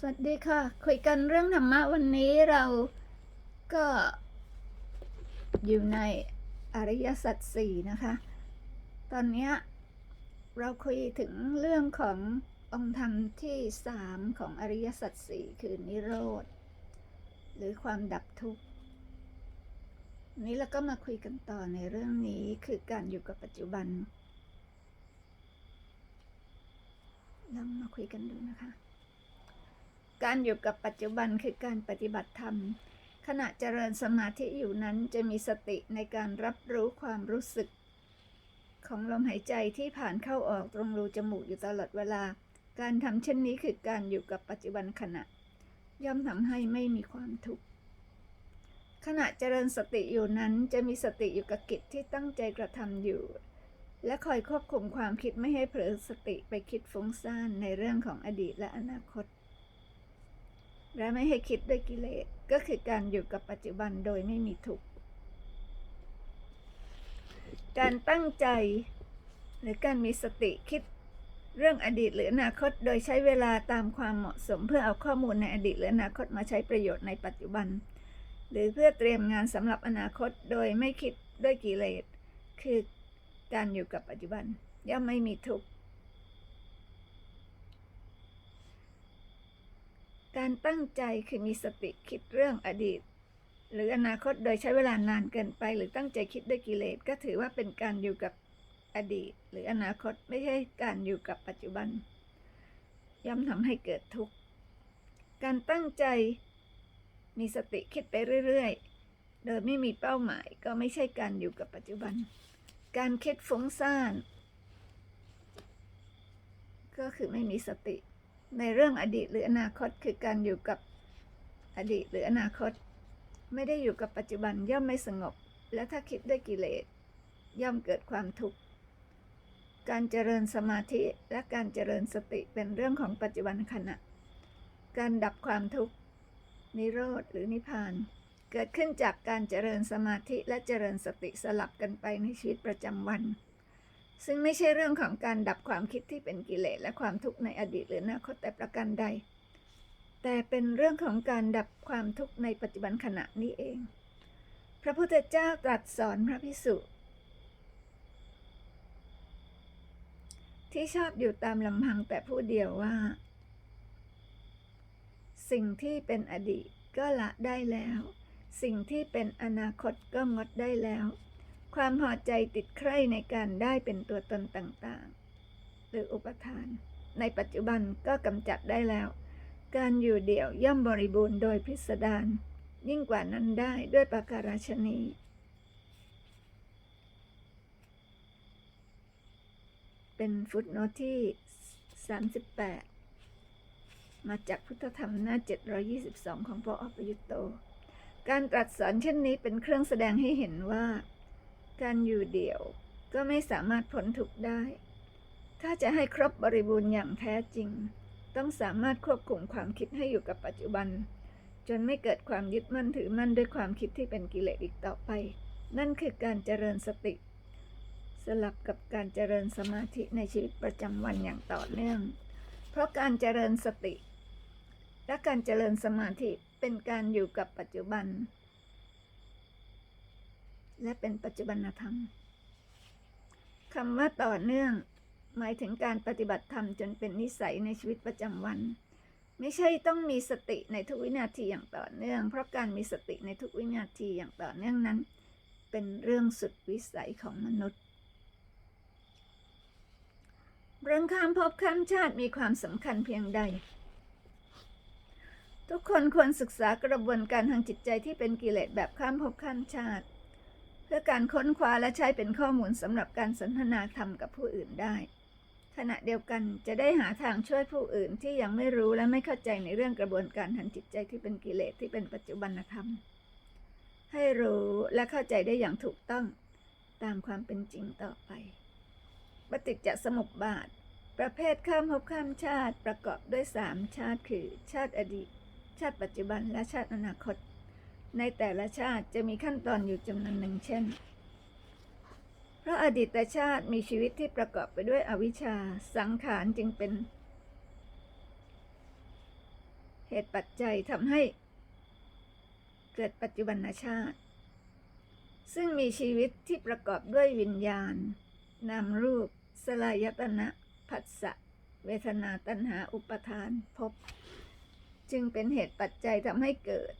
สวัสดีค่ะ คุยกันเรื่องธรรมะวันนี้เราก็อยู่ในอริยสัจสี่นะคะ ตอนนี้เราคุยถึงเรื่องขององค์ธรรมที่สามของอริยสัจสี่คือนิโรธ หรือความดับทุกข์นนี้เราก็มาคุยกันต่อในเรื่องนี้คือการอยู่กับปัจจุบันลองมาคุยกันดูนะคะ การอยู่กับปัจจุบันคือการปฏิบัติธรรม ขณะเจริญสมาธิอยู่นั้นจะมีสติในการรับรู้ความรู้สึก ของลมหายใจที่ผ่านเข้าออกตรงรูจมูกอยู่ตลอดเวลา การทำเช่นนี้คือการอยู่กับปัจจุบันขณะ ย่อมทำให้ไม่มีความทุกข์ขณะเจริญสติอยู่นั้นจะมีสติอยู่กับกิจที่ตั้งใจกระทำอยู่ และคอยควบคุมความคิดไม่ให้เผลอสติไปคิดฟุ้งซ่านในเรื่องของอดีตและอนาคต และไม่ให้คิดด้วยกิเลสก็คือการอยู่กับปัจจุบันโดยไม่มีทุกข์การตั้งใจ หรือการมีสติคิดเรื่องอดีตหรืออนาคตโดยใช้เวลาตามความเหมาะสม เพื่อเอาข้อมูลในอดีตหรืออนาคตมาใช้ประโยชน์ในปัจจุบัน หรือเพื่อเตรียมงานสำหรับอนาคตโดยไม่คิดด้วยกิเลสคือการอยู่กับปัจจุบันย่อมไม่มีทุกข์ การตั้งใจคือมีสติคิดเรื่องอดีต หรืออนาคตโดยใช้เวลานานเกินไป หรือตั้งใจคิดด้วยกิเลสก็ถือว่าเป็นการอยู่กับอดีต หรืออนาคตไม่ใช่การอยู่กับปัจจุบัน ย่อมทำให้เกิดทุกข์ การตั้งใจมีสติคิดไปเรื่อยๆ โดยไม่มีเป้าหมายก็ไม่ใช่การอยู่กับปัจจุบัน การคิดฟุ้งซ่านก็คือไม่มีสติ ในเรื่องอดีตหรืออนาคตคือการอยู่กับอดีตหรืออนาคต ไม่ได้อยู่กับปัจจุบันย่อมไม่สงบ และถ้าคิดด้วยกิเลส ย่อมเกิดความทุกข์ การเจริญสมาธิและการเจริญสติเป็นเรื่องของปัจจุบันขณะ การดับความทุกข์ นิโรธหรือนิพพาน เกิดขึ้นจากการเจริญสมาธิและเจริญสติสลับกันไปในชีวิตประจำวัน ซึ่งไม่ใช่เรื่องของการดับความคิดที่เป็นกิเลสและความทุกข์ในอดีตหรืออนาคตแต่ประการใด แต่เป็นเรื่องของการดับความทุกข์ในปัจจุบันขณะนี้เอง พระพุทธเจ้าตรัสสอนพระพิสุที่ชอบอยู่ตามลำพังแต่ผู้เดียวว่า สิ่งที่เป็นอดีตก็ละได้แล้ว สิ่งที่เป็นอนาคตก็งดได้แล้ว ความพอใจติดใคร่ในการได้เป็นตัวตนต่างๆ หรืออุปทาน ในปัจจุบันก็กำจัดได้แล้ว การอยู่เดี่ยวย่อมบริบูรณ์โดยพิสดารยิ่งกว่านั้นได้ด้วยประการฉนีเป็นฟุตโนที่ 38 มาจากพุทธธรรมหน้า 722 ของพระอภยุตโต การตรัสสอนเช่นนี้เป็นเครื่องแสดงให้เห็นว่า การอยู่เดี่ยวก็ไม่สามารถพ้นทุกข์ได้ ถ้าจะให้ครบบริบูรณ์อย่างแท้จริง ต้องสามารถควบคุมความคิดให้อยู่กับปัจจุบัน จนไม่เกิดความยึดมั่นถือมั่นด้วยความคิดที่เป็นกิเลสอีกต่อไป นั่นคือการเจริญสติ สลับกับการเจริญสมาธิในชีวิตประจำวันอย่างต่อเนื่อง เพราะการเจริญสติ และการเจริญสมาธิเป็นการอยู่กับปัจจุบัน และเป็นปัจจุบันธรรมคำว่าต่อเนื่อง หมายถึงการปฏิบัติธรรมจนเป็นนิสัยในชีวิตประจำวัน ไม่ใช่ต้องมีสติในทุกวินาทีอย่างต่อเนื่อง เพราะการมีสติในทุกวินาทีอย่างต่อเนื่องนั้น เป็นเรื่องสุดวิสัยของมนุษย์ เรื่องข้ามภพข้ามชาติมีความสำคัญเพียงใด ทุกคนควรศึกษากระบวนการทางจิตใจที่เป็นกิเลสแบบข้ามภพข้ามชาติ เพื่อการค้นคว้าและใช้เป็นข้อมูลสำหรับการสนทนาธรรมกับผู้อื่นได้ ขณะเดียวกันจะได้หาทางช่วยผู้อื่นที่ยังไม่รู้และไม่เข้าใจในเรื่องกระบวนการทางจิตใจที่เป็นกิเลสที่เป็นปัจจุบันธรรม ให้รู้และเข้าใจได้อย่างถูกต้องตามความเป็นจริงต่อไป ปฏิจจสมุปบาท ประเภทข้ามภพข้ามชาติประกอบด้วยสามชาติคือ ชาติอดีต ชาติปัจจุบันและชาติอนาคต ในแต่ละชาติจะมีขั้นตอนอยู่จำนวนหนึ่งเช่น เพราะอดีตชาติมีชีวิตที่ประกอบไปด้วยอวิชชา สังขารจึงเป็น เหตุปัจจัยทำให้เกิดปัจจุบันชาติ ซึ่งมีชีวิตที่ประกอบด้วยวิญญาณ นามรูป สลายตนะผัสสะเวทนาตัณหาอุปทานภพจึงเป็นเหตุปัจจัยทำให้เกิด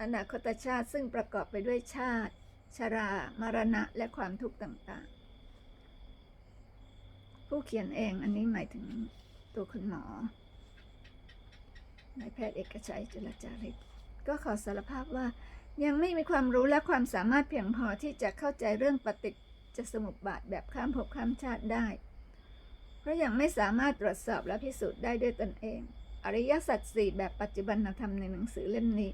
อนาคตชาติซึ่งประกอบไปด้วยชาติ ชรา มรณะ และความทุกข์ต่างๆ ผู้เขียนเองอันนี้หมายถึงตัวคุณหมอนายแพทย์เอกชัยจุลจาริกก็ขอสารภาพว่ายังไม่มีความรู้และความสามารถเพียงพอที่จะเข้าใจเรื่องปฏิจจสมุปบาทแบบข้ามภพข้ามชาติได้ เพราะยังไม่สามารถตรวจสอบและพิสูจน์ได้ด้วยตนเอง อริยสัจสี่แบบปัจจุบันธรรมในหนังสือเล่มนี้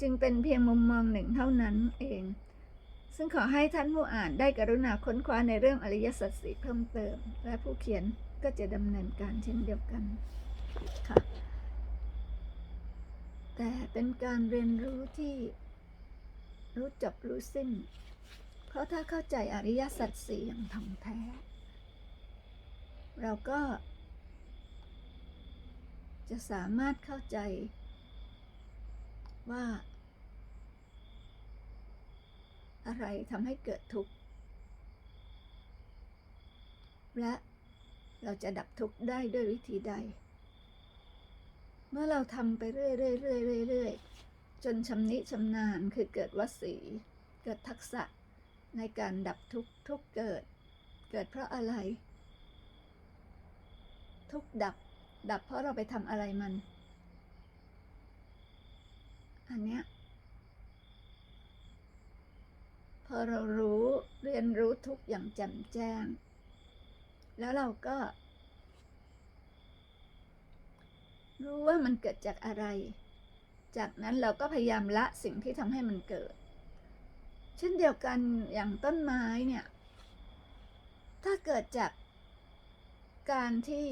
จึงเป็นเพียงมุมมองหนึ่งเท่านั้นเอง ซึ่งขอให้ท่านผู้อ่านได้กรุณาค้นคว้าในเรื่องอริยสัจสี่เพิ่มเติม และผู้เขียนก็จะดำเนินการเช่นเดียวกันค่ะ แต่เป็นการเรียนรู้ที่รู้จบรู้สิ้น เพราะถ้าเข้าใจอริยสัจสี่อย่างถ่องแท้ เราก็จะสามารถเข้าใจ ว่า อะไรทำให้เกิดทุกข์ และเราจะดับทุกข์ได้ด้วยวิธีใด เมื่อเราทำไปเรื่อยๆเรื่อยๆเรื่อยๆจนชำนิชำนาญคือเกิดวสี เกิดทักษะในการดับทุกข์ทุกเกิด เกิดเพราะอะไร ทุกข์ดับ ดับเพราะเราไปทำอะไรมัน อันเนี้ยพอเรารู้เรียนรู้ทุกอย่างแจ่มแจ้ง แล้วเราก็ รู้ว่ามันเกิดจากอะไร จากนั้นเราก็พยายามละสิ่งที่ทำให้มันเกิด เช่นเดียวกันอย่างต้นไม้เนี่ย ถ้าเกิดจากการที่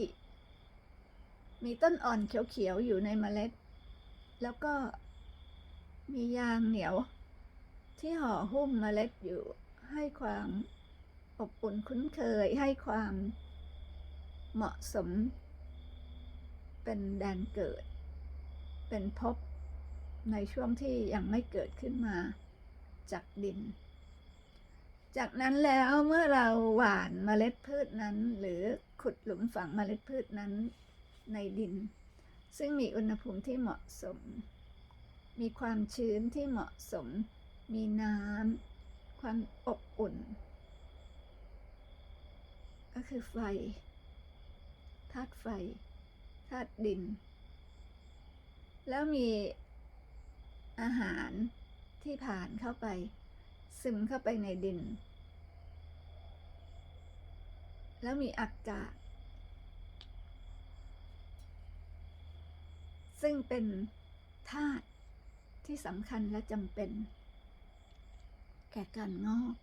มีต้นอ่อนเขียวๆอยู่ในเมล็ด แล้วก็ มียางเหนียว ที่ห่อหุ้มเมล็ดอยู่ให้ความอบอุ่นคุ้นเคยให้ความเหมาะสม เป็นแดนเกิด เป็นภพในช่วงที่ยังไม่เกิดขึ้นมาจากดิน จากนั้นแล้วเมื่อเราหว่านเมล็ดพืชนั้น หรือขุดหลุมฝังเมล็ดพืชนั้นในดิน ซึ่งมีอุณหภูมิที่เหมาะสม มีความชื้นที่เหมาะสม มีน้ำ ความอบอุ่น ก็คือไฟ ธาตุไฟ ธาตุดิน แล้วมีอาหารที่ผ่านเข้าไป ซึมเข้าไปในดิน แล้วมีอากาศ ซึ่งเป็นธาตุ ที่สำคัญและจำเป็น แก่การงอก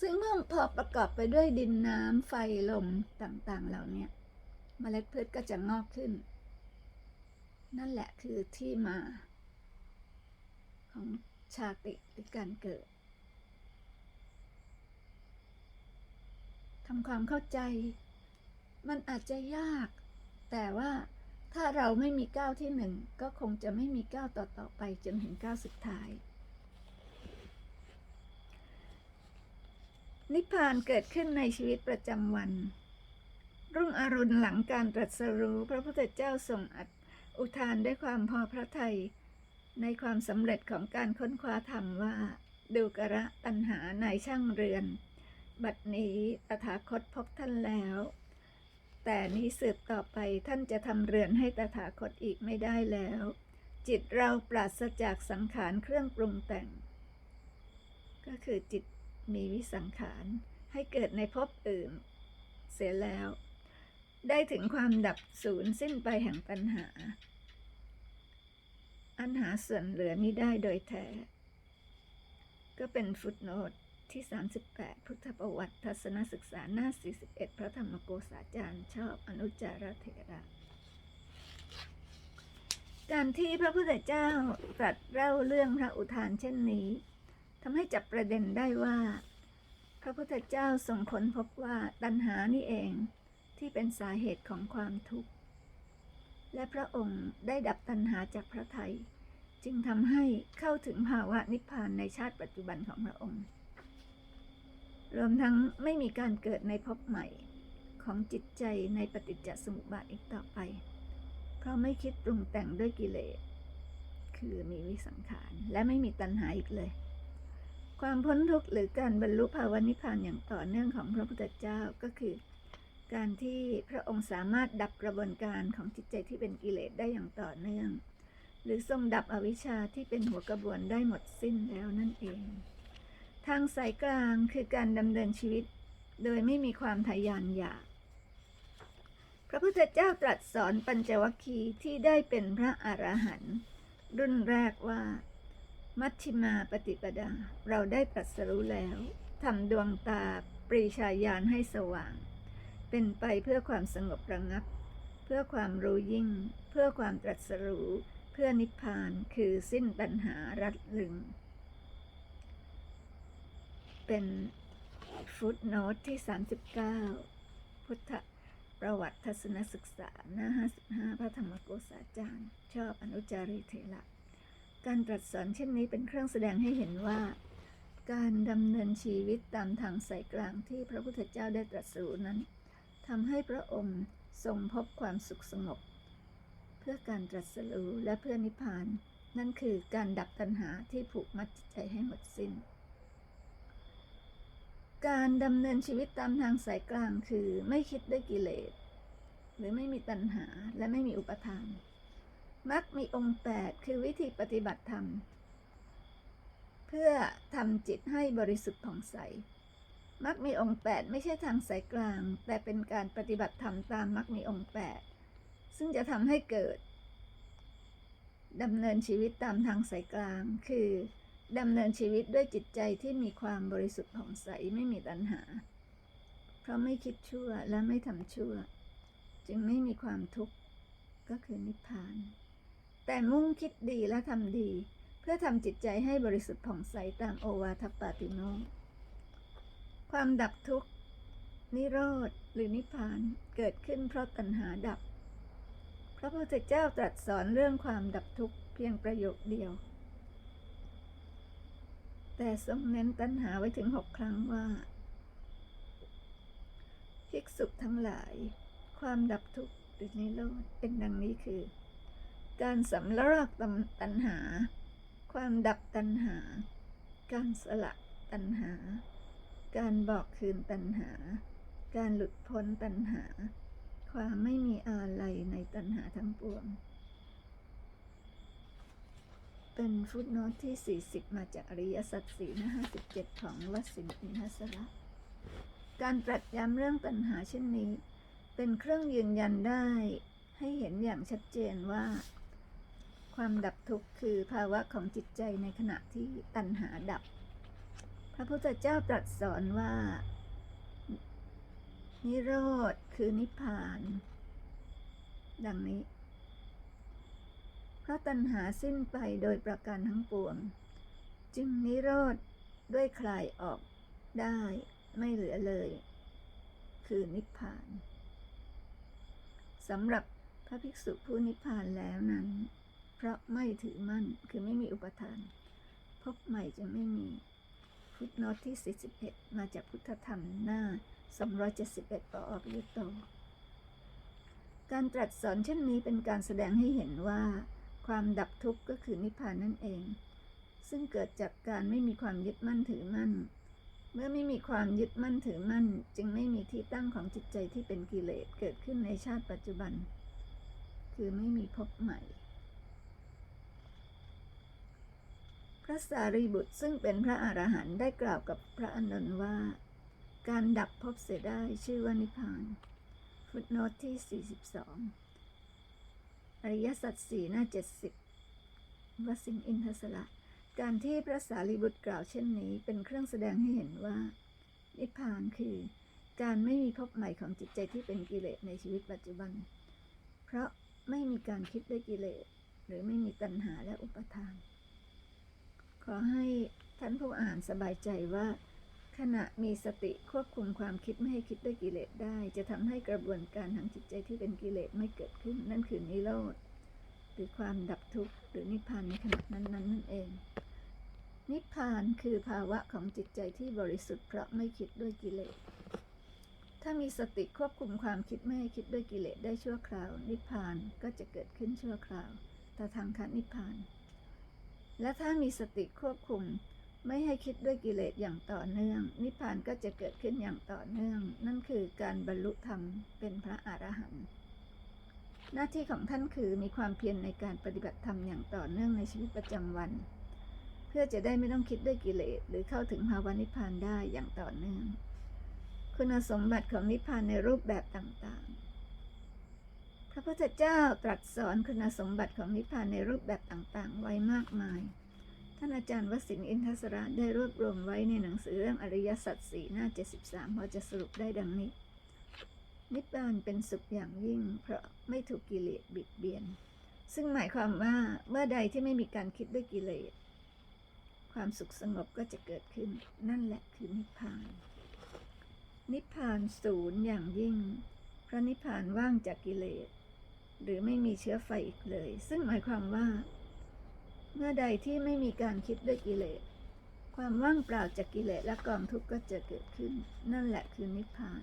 ซึ่งเมื่อพอประกอบไปด้วยดินน้ำไฟลมต่างๆ เหล่านี้เมล็ดพืชก็จะงอกขึ้น นั่นแหละคือที่มา ของชาติหรือการเกิดทำความเข้าใจ มันอาจจะยาก แต่ว่าถ้าเราไม่มีก้าวที่หนึ่งก็คงจะไม่มีก้าวต่อๆไปจนถึงก้าวสุดท้าย นิพพานเกิดขึ้นในชีวิตประจำวัน รุ่งอรุณหลังการตรัสรู้พระพุทธเจ้าทรงอัดอุทานด้วยความพอพระทัยในความสำเร็จของการค้นคว้าธรรมว่าดูกระตัณหาในช่างเรือน บัดนี้ตถาคตพบท่านแล้ว แต่นี้สืบต่อไปท่านจะทำเรือนให้ตถาคตอีกไม่ได้แล้ว จิตเราปราศจากสังขารเครื่องปรุงแต่ง ก็คือจิตมีวิสังขารให้เกิดในภพอื่น เสียแล้ว ได้ถึงความดับศูนย์สิ้นไปแห่งปัญหา อันหาส่วนเหลือนี้ได้โดยแท้ ก็เป็นฟุตโนต ที่ 38 พุทธประวัติทัศนศึกษาหน้า 41 พระธรรมโกษาจารย์ชอบอนุจารเถระ การที่พระพุทธเจ้าตรัสเล่าเรื่องพระอุทานเช่นนี้ทำให้จับประเด็นได้ว่า พระพุทธเจ้าทรงค้นพบว่าตัณหานี่เองที่เป็นสาเหตุของความทุกข์ และพระองค์ได้ดับตัณหาจากพระไทย จึงทำให้เข้าถึงภาวะนิพพานในชาติปัจจุบันของพระองค์ รวมทั้งไม่มีการเกิดในภพใหม่ของจิตใจในปฏิจจสมุปบาทอีกต่อไป เพราะไม่คิดปรุงแต่งด้วยกิเลส คือมีวิสังขาร และไม่มีตัณหาอีกเลย ความพ้นทุกข์หรือการบรรลุภาวะนิพพานอย่างต่อเนื่องของพระพุทธเจ้าก็คือ การที่พระองค์สามารถดับกระบวนการของจิตใจที่เป็นกิเลสได้อย่างต่อเนื่อง หรือทรงดับอวิชชาที่เป็นหัวกระบวนได้หมดสิ้นแล้วนั่นเอง ทางสายกลางคือการดำเนินชีวิต โดยไม่มีความทะยานอยาก พระพุทธเจ้าตรัสสอนปัญจวัคคีย์ที่ได้เป็นพระอรหันต์รุ่นแรกว่า มัชฌิมาปฏิปดา เราได้ตรัสรู้แล้วทำดวงตาปรีชาญาณให้สว่าง เป็นไปเพื่อความสงบระงับ เพื่อความรู้ยิ่ง เพื่อความตรัสรู้ เพื่อนิพพานคือสิ้นตัณหารัดลึง เป็นฟุตโนตที่ 39 พุทธประวัติทัศนศึกษา หน้า 55 พระธรรมโกษาจารย์ ชอบอนุจารีเถระการตรัสสอนเช่นนี้เป็นเครื่องแสดงให้เห็นว่า การดำเนินชีวิตตามทางสายกลางที่พระพุทธเจ้าได้ตรัสรู้นั้นทำให้พระองค์ทรงพบความสุขสงบ เพื่อการตรัสรู้และเพื่อนิพพาน นั่นคือการดับตัณหาที่ผูกมัดจิตใจให้หมดสิ้น การดำเนินชีวิตตามทางสายกลางคือไม่คิดด้วยกิเลส หรือไม่มีตัณหาและไม่มีอุปทาน มักมีองค์แปดคือวิธีปฏิบัติธรรม เพื่อทำจิตให้บริสุทธิ์ผ่องใส มักมีองค์แปดไม่ใช่ทางสายกลาง แต่เป็นการปฏิบัติธรรมตามมักมีองค์แปดซึ่งจะทำให้เกิดดำเนินชีวิตตามทางสายกลางคือ ดำเนินชีวิตด้วยจิตใจที่มีความบริสุทธิ์ผ่องใสไม่มีตัณหา เพราะไม่คิดชั่วและไม่ทำชั่ว จึงไม่มีความทุกข์ก็คือนิพพาน แต่มุ่งคิดดีและทำดี เพื่อทำจิตใจให้บริสุทธิ์ผ่องใสตามโอวาทปาติโนมความดับทุกข์ นิโรธหรือนิพพานเกิดขึ้นเพราะตัณหาดับ พระพุทธเจ้าตรัสสอนเรื่องความดับทุกข์เพียงประโยคเดียว แต่ทรงเน้นตัณหาไว้ถึงหกครั้งว่า ภิกษุทั้งหลาย ความดับทุกข์หรือนิโรธเป็นดังนี้คือ การสำลักตัณหา ความดับตัณหา การสละตัณหา การบอกคืนตัณหา การหลุดพ้นตัณหา ความไม่มีอาลัยในตัณหาทั้งปวง เป็นฟุตโนตที่ 40 มาจากอริยสัจสี่หน้า57 ของวสินอินทสระการตรัสย้ำเรื่องตัณหาเช่นนี้ เป็นเครื่องยืนยันได้ ให้เห็นอย่างชัดเจนว่า ความดับทุกข์คือภาวะของจิตใจในขณะที่ตัณหาดับ พระพุทธเจ้าตรัสสอนว่า นิโรธคือนิพพาน ดังนี้ เพราะตัณหาสิ้นไปโดยประการทั้งปวง จึงนิโรธด้วยคลายออกได้ไม่เหลือเลย คือนิพพานสำหรับพระภิกษุผู้นิพพานแล้วนั้น เพราะไม่ถือมั่นคือไม่มีอุปทาน พบใหม่จะไม่มีฟุตโนตที่ 41 มาจากพุทธธรรมหน้า 271ปอพิยุตโต การตรัสสอนเช่นนี้เป็นการแสดงให้เห็นว่า ความดับทุกข์ก็คือนิพพานนั่นเอง ซึ่งเกิดจากการไม่มีความยึดมั่นถือมั่น เมื่อไม่มีความยึดมั่นถือมั่น จึงไม่มีที่ตั้งของจิตใจที่เป็นกิเลสเกิดขึ้นในชาติปัจจุบัน คือไม่มีภพใหม่ พระสารีบุตรซึ่งเป็นพระอรหันต์ได้กล่าวกับพระอานนท์ว่า การดับภพเสียได้ชื่อว่านิพพานฟุตโนตที่ 42 อริยสัจสี่หน้า70วสิงอินทสระการที่พระสารีบุตรกล่าวเช่นนี้ เป็นเครื่องแสดงให้เห็นว่า นิพพานคือการไม่มีภพใหม่ของจิตใจที่เป็นกิเลสในชีวิตปัจจุบัน เพราะไม่มีการคิดด้วยกิเลส หรือไม่มีตัณหาและอุปทาน ขอให้ท่านผู้อ่านสบายใจว่า ขณะมีสติควบคุมความคิดไม่ให้คิดด้วยกิเลสได้ จะทำให้กระบวนการทางจิตใจที่เป็นกิเลสไม่เกิดขึ้น นั่นคือนิโรธหรือความดับทุกข์หรือนิพพานในขณะนั้นๆนั่นเอง นิพพานคือภาวะของจิตใจที่บริสุทธิ์เพราะไม่คิดด้วยกิเลส ถ้ามีสติควบคุมความคิดไม่ให้คิดด้วยกิเลสได้ชั่วคราว นิพพานก็จะเกิดขึ้นชั่วคราวแต่ทางคันิพพานและถ้ามีสติควบคุม ไม่ให้คิดด้วยกิเลสอย่างต่อเนื่อง นิพพานก็จะเกิดขึ้นอย่างต่อเนื่อง นั่นคือการบรรลุธรรมเป็นพระอรหันต์หน้าที่ของท่านคือมีความเพียรในการปฏิบัติธรรมอย่างต่อเนื่องในชีวิตประจำวัน เพื่อจะได้ไม่ต้องคิดด้วยกิเลสหรือเข้าถึงภาวะนิพพานได้อย่างต่อเนื่อง คุณสมบัติของนิพพานในรูปแบบต่างๆ พระพุทธเจ้าตรัสสอนคุณสมบัติของนิพพานในรูปแบบต่างๆ ไว้มากมาย ท่านอาจารย์วสินทร์อินทศระได้รวบรวมไว้ในหนังสือเรื่องอริยสัจสี่หน้า 73 พอจะสรุปได้ดังนี้ นิพพานเป็นสุขอย่างยิ่ง เพราะไม่ถูกกิเลสบิดเบียน ซึ่งหมายความว่าเมื่อใดที่ไม่มีการคิดด้วยกิเลส ความสุขสงบก็จะเกิดขึ้น นั่นแหละคือนิพพาน นิพพานศูนย์อย่างยิ่งเพราะนิพพานว่างจากกิเลส หรือไม่มีเชื้อไฟอีกเลย ซึ่งหมายความว่า เมื่อใดที่ไม่มีการคิดด้วยกิเลส ความว่างเปล่าจากกิเลสและกองทุกข์ก็จะเกิดขึ้น นั่นแหละคือนิพพาน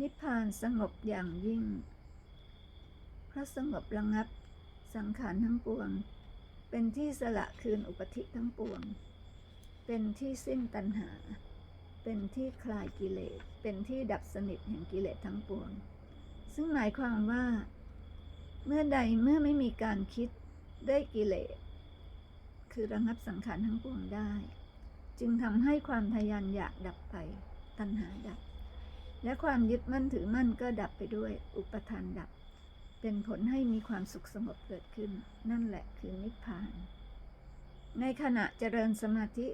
นิพพานสงบอย่างยิ่ง เพราะสงบระงับสังขารทั้งปวง เป็นที่สละคืนอุปธิทั้งปวง เป็นที่สิ้นตัณหา เป็นที่คลายกิเลส เป็นที่ดับสนิทแห่งกิเลสทั้งปวง ซึ่งหมายความว่า เมื่อใดเมื่อไม่มีการคิดได้กิเลส คือระงับสังขารทั้งปวงได้ จึงทำให้ความทยานอยากดับไป ตัณหาดับ และความยึดมั่นถือมั่นก็ดับไปด้วยอุปทานดับ เป็นผลให้มีความสุขสงบเกิดขึ้น นั่นแหละคือนิพพาน ในขณะเจริญสมาธิ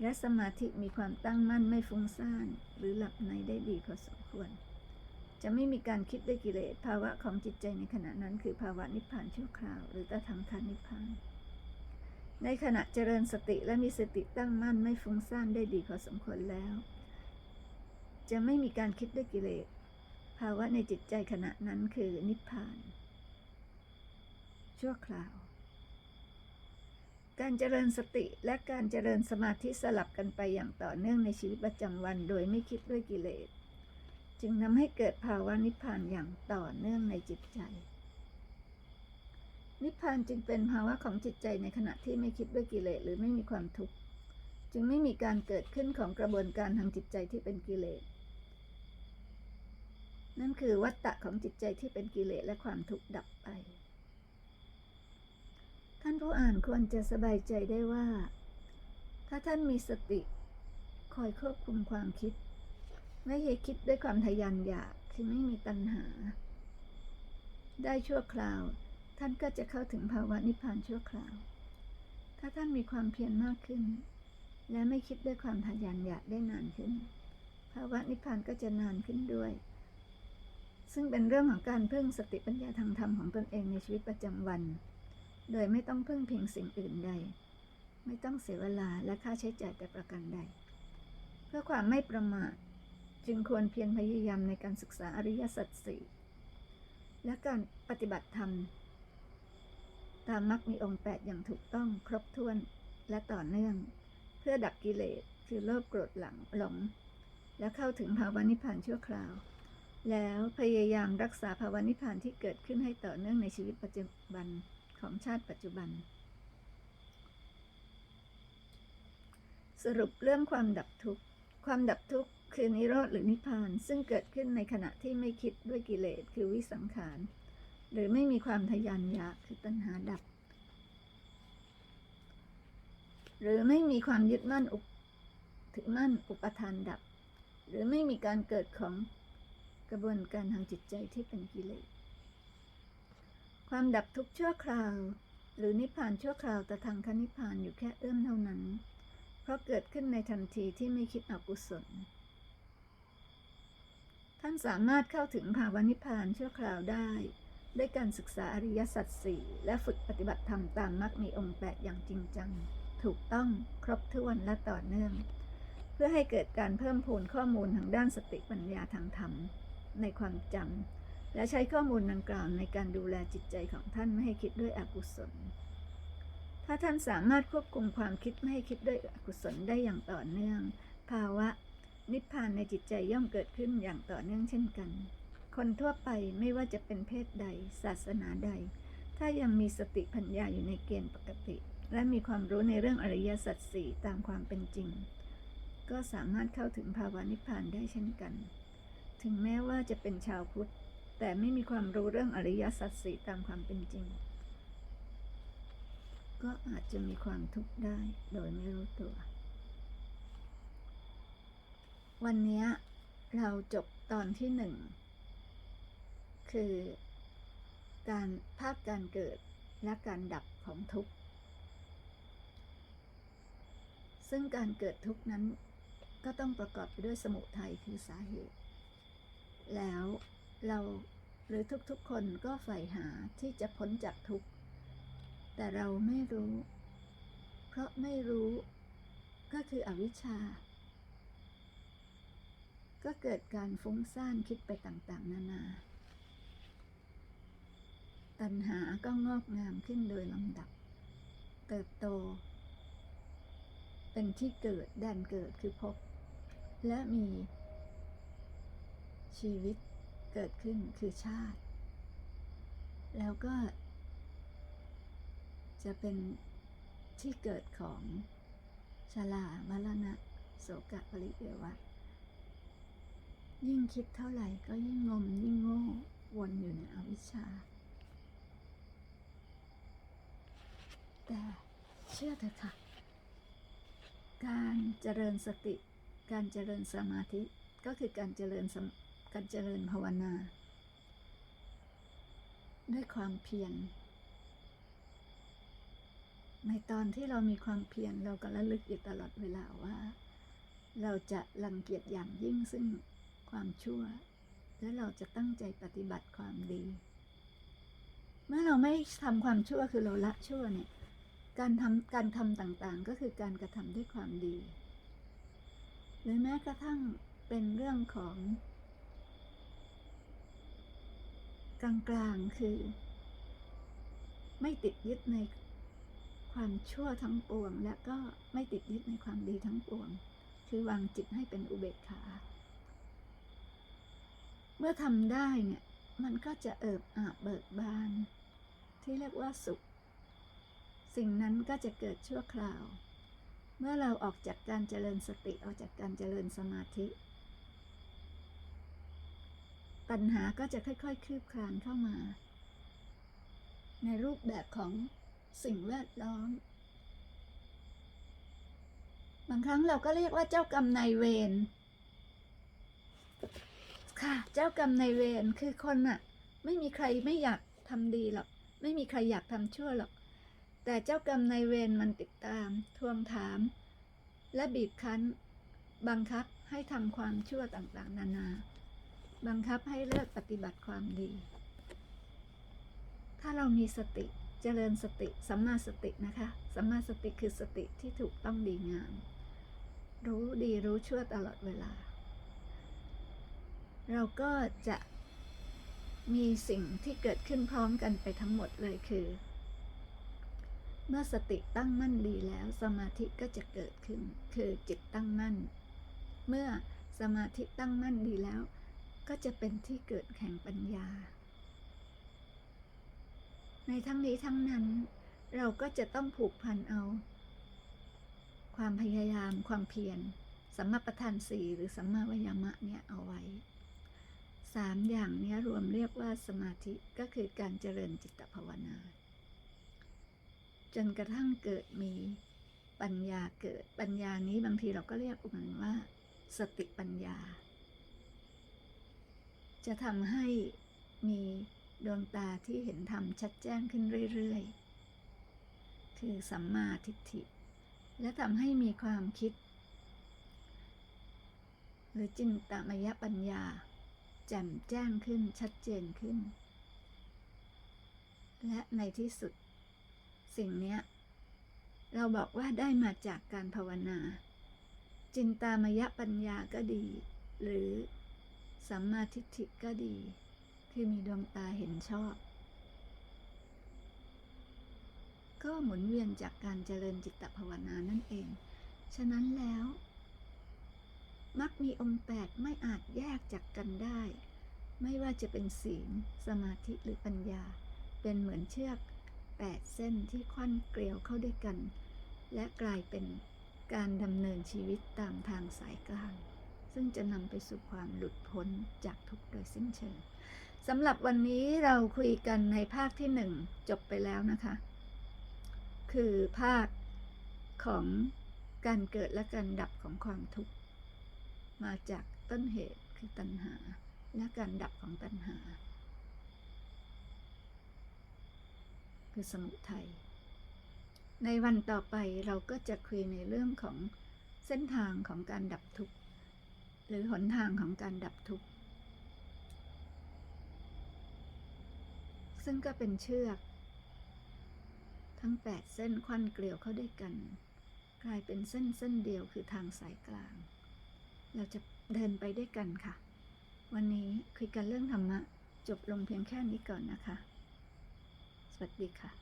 และสมาธิมีความตั้งมั่นไม่ฟุ้งซ่านหรือหลับในได้ดีพอสมควร จะไม่มีการคิดด้วยกิเลสภาวะของจิตใจในขณะนั้นคือภาวะนิพพานชั่วคราว หรือตถาคานิพพาน ในขณะเจริญสติและมีสติตั้งมั่นไม่ฟุ้งซ่านได้ดีพอสมควรแล้ว จะไม่มีการคิดด้วยกิเลส ภาวะในจิตใจขณะนั้นคือนิพพาน ชั่วคราว การเจริญสติและการเจริญสมาธิสลับกันไปอย่างต่อเนื่องในชีวิตประจำวันโดยไม่คิดด้วยกิเลส จึงทำให้เกิดภาวะนิพพานอย่างต่อเนื่องในจิตใจ นิพพานจึงเป็นภาวะของจิตใจในขณะที่ไม่คิดด้วยกิเลสหรือไม่มีความทุกข์จึงไม่มีการเกิดขึ้นของกระบวนการทางจิตใจที่เป็นกิเลส นั่นคือวัฏฏะของจิตใจที่เป็นกิเลสและความทุกข์ดับไป ท่านผู้อ่านควรจะสบายใจได้ว่า ถ้าท่านมีสติ คอยควบคุมความคิด ไม่ให้คิดด้วยความทยานอยากคือไม่มีตัณหา ได้ชั่วคราว ท่านก็จะเข้าถึงภาวะนิพพานชั่วคราว ถ้าท่านมีความเพียรมากขึ้น และไม่คิดด้วยความทยานอยากได้นานขึ้น ภาวะนิพพานก็จะนานขึ้นด้วย ซึ่งเป็นเรื่องของการพึ่งสติปัญญาทางธรรมของตนเองในชีวิตประจำวัน โดยไม่ต้องพึ่งเพิงสิ่งอื่นใด ไม่ต้องเสียเวลาและค่าใช้จ่ายแต่ประการใด เพื่อความไม่ประมาทจึงควรเพียรพยายามในการศึกษาอริยสัจสี่และการปฏิบัติธรรม ตามมรรคมีองค์แปดอย่างถูกต้องครบถ้วนและต่อเนื่อง เพื่อดับกิเลสคือโลภโกรธหลังหลง และเข้าถึงภาวะนิพพานชั่วคราว แล้วพยายามรักษาภาวะนิพพานที่เกิดขึ้นให้ต่อเนื่องในชีวิตปัจจุบันของชาติปัจจุบัน สรุปเรื่องความดับทุกข์ความดับทุกข์คือนิโรธหรือนิพพานซึ่งเกิดขึ้นในขณะที่ไม่คิดด้วยกิเลสคือวิสังขาร หรือไม่มีความทยานอยากคือตัณหาดับ หรือไม่มีความยึดมั่นอุปถือมั่นอุปทานดับ หรือไม่มีการเกิดของกระบวนการทางจิตใจที่เป็นกิเลสความดับทุกชั่วคราว หรือนิพพานชั่วคราวแต่ทางคนิพพานอยู่แค่เอื้อมเท่านั้น เพราะเกิดขึ้นในทันทีที่ไม่คิดอกุศลท่านสามารถเข้าถึงภาวะนิพพานชั่วคราวได้ ด้วยการศึกษาอริยสัจสี่และฝึกปฏิบัติธรรมตามมรรคมีองค์แปดอย่างจริงจัง ถูกต้องครบถ้วนและต่อเนื่องเพื่อพื่อให้เกิดการเพิ่มพูนข้อมูลทางด้านสติปัญญาทางธรรม ในความจำและใช้ข้อมูลดังกล่าวในการดูแลจิตใจของท่านไม่ให้คิดด้วยอกุศล ถ้าท่านสามารถควบคุมความคิดไม่ให้คิดด้วยอกุศลได้อย่างต่อเนื่อง ภาวะ นิพพานในจิตใจย่อมเกิดขึ้นอย่างต่อเนื่องเช่นกัน คนทั่วไปไม่ว่าจะเป็นเพศใด ศาสนาใด ถ้ายังมีสติปัญญาอยู่ในเกณฑ์ปกติ และมีความรู้ในเรื่องอริยสัจสี่ตามความเป็นจริง ก็สามารถเข้าถึงภาวะนิพพานได้เช่นกัน ถึงแม้ว่าจะเป็นชาวพุทธ แต่ไม่มีความรู้เรื่องอริยสัจสี่ตามความเป็นจริง ก็อาจจะมีความทุกข์ได้โดยไม่รู้ตัว วันนี้เราจบตอนที่หนึ่ง คือการภาพการเกิดและการดับของทุกข์ ซึ่งการเกิดทุกข์นั้นก็ต้องประกอบไปด้วยสมุทัยคือสาเหตุ แล้วเราหรือทุกๆคนก็ใฝ่หาที่จะพ้นจากทุกข์ แต่เราไม่รู้ เพราะไม่รู้ก็คืออวิชชา ก็เกิดการฟุ้งซ่านคิดไปต่างๆ นานา ตัณหาก็งอกงามขึ้นโดยลำดับ เติบโต เป็นที่เกิดแดนเกิดคือพบ และมีชีวิตเกิดขึ้นคือชาติ แล้วก็ จะเป็นที่เกิดของชรามรณะโสกะปริเอวะ ยิ่งคิดเท่าไหร่ก็ยิ่งงมยิ่งโง่วนอยู่ในอวิชชา แต่เชื่อเถอะค่ะ การเจริญสติ การเจริญสมาธิก็คือการเจริญการเจริญภาวนา ด้วยความเพียรในตอนที่เรามีความเพียรเราก็ระลึกอยู่ตลอดเวลาว่า เราจะรังเกียจอย่างยิ่งซึ่งความชั่ว และเราจะตั้งใจปฏิบัติความดี เมื่อเราไม่ทำความชั่วคือเราละชั่วเนี่ย การทำการทำต่างๆ ก็คือการกระทำด้วยความดี หรือแม้กระทั่งเป็นเรื่องของ กลางๆ คือ ไม่ติดยึดในความชั่วทั้งปวง และก็ไม่ติดยึดในความดีทั้งปวง คือวางจิตให้เป็นอุเบกขา เมื่อทำได้เนี่ย มันก็จะเอิบอาบเบิกบาน ที่เรียกว่าสุข สิ่งนั้นก็จะเกิดชั่วคราว เมื่อเราออกจากการเจริญสติออกจากการเจริญสมาธิ ปัญหาก็จะค่อยๆ คลืบคลานเข้ามา ในรูปแบบของสิ่งแวดล้อม บางครั้งเราก็เรียกว่าเจ้ากรรมนายเวรค่ะ เจ้ากรรมนายเวรคือคนอะไม่มีใครไม่อยากทำดีหรอก ไม่มีใครอยากทำชั่วหรอก แต่เจ้ากรรมนายเวรมันติดตาม ทวงถาม และบีบคั้น บังคับให้ทำความชั่วต่างๆ นานา บังคับให้เลิกปฏิบัติความดี ถ้าเรามีสติเจริญสติสัมมาสตินะคะสัมมาสติคือสติที่ถูกต้องดีงาม รู้ดีรู้ชั่วตลอดเวลา เราก็จะมีสิ่งที่เกิดขึ้นพร้อมกันไปทั้งหมดเลยคือ มื่อสติตั้งมั่นดีแล้วสมาธิก็จะเกิดขึ้น คือจิตตั้งมั่น เมื่อสมาธิตั้งมั่นดีแล้ว ก็จะเป็นที่เกิดแห่งปัญญา ในทั้งนี้ทั้งนั้น เราก็จะต้องผูกพันเอา ความพยายามความเพียรสัมมาประธานสี่หรือสัมมาวิยามะเนี่ยเอาไว้สามอย่างนี้รวมเรียกว่าสมาธิก็คือการเจริญจิตภาวนา จนกระทั่งเกิดมีปัญญาเกิดปัญญานี้บางทีเราก็เรียกมันว่าสติปัญญา จะทำให้มีดวงตาที่เห็นธรรมชัดแจ้งขึ้นเรื่อยๆ คือสัมมาทิฏฐิ และทำให้มีความคิด หรือจินตามยปัญญา แจ่มแจ้งขึ้นชัดเจนขึ้น และในที่สุด สิ่งเนี้ยเราบอกว่าได้มาจากการภาวนา จินตามยปัญญาก็ดี หรือสัมมาทิฏฐิก็ดี คือมีดวงตาเห็นชอบ ก็หมุนเวียนจากการเจริญจิตภาวนานั่นเอง ฉะนั้นแล้ว มักมีองค์แปดไม่อาจแยกจากกันได้ ไม่ว่าจะเป็นศีล สมาธิหรือปัญญา เป็นเหมือนเชือก แปดเส้นที่ควันเกลียวเข้าด้วยกัน และกลายเป็นการดำเนินชีวิตตามทางสายกลาง ซึ่งจะนำไปสู่ความหลุดพ้นจากทุกข์โดยสิ้นเชิงสำหรับวันนี้เราคุยกันในภาคที่หนึ่งจบไปแล้วนะคะ คือภาคของการเกิดและการดับของความทุกข์มาจากต้นเหตุคือตัณหา และการดับของตัณหา คือสมุทัย ในวันต่อไปเราก็จะคุยในเรื่องของเส้นทางของการดับทุกข์ หรือหนทางของการดับทุกข์ ซึ่งก็เป็นเชือก ทั้ง 8 เส้นควันเกลียวเข้าด้วยกัน กลายเป็นเส้นเส้นเดียวคือทางสายกลาง เราจะเดินไปด้วยกันค่ะ วันนี้คุยกันเรื่องธรรมะ จบลงเพียงแค่นี้ก่อนนะคะ สวัสดีค่ะ